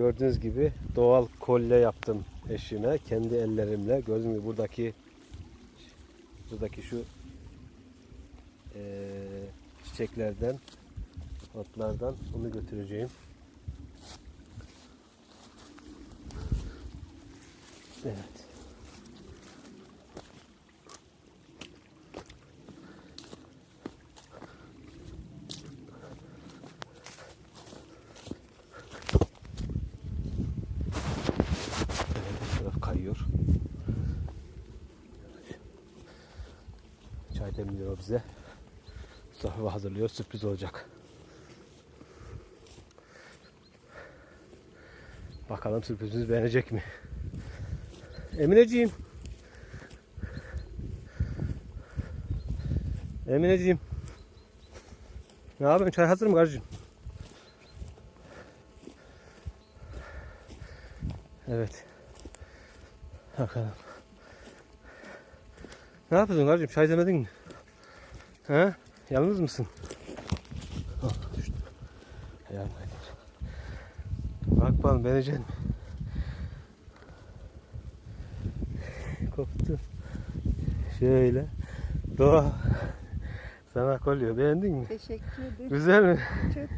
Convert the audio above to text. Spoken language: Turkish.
Gördüğünüz gibi doğal kolye yaptım eşine kendi ellerimle. Gördüğünüz gibi buradaki buradaki şu eee, çiçeklerden otlardan onu götüreceğim. Evet. Evet, taraf kayıyor. Çay demliyor bize. Mustafa hazırlıyor. Sürpriz olacak. Bakalım sürprizimizi beğenecek mi? Emineciğim. Emineciğim. Ne yapıyorsun? Çay hazır mı karıcığım? Evet. Bakalım. Ne yapıyorsun kardeşim? Çay demedin mi? He? Yalnız mısın? Oh. Bak bakalım beğeneceksin mi? Koptu. Şöyle. Doğa. Sana kolye beğendin mi? Teşekkür ederim. Güzel mi? Çok güzel.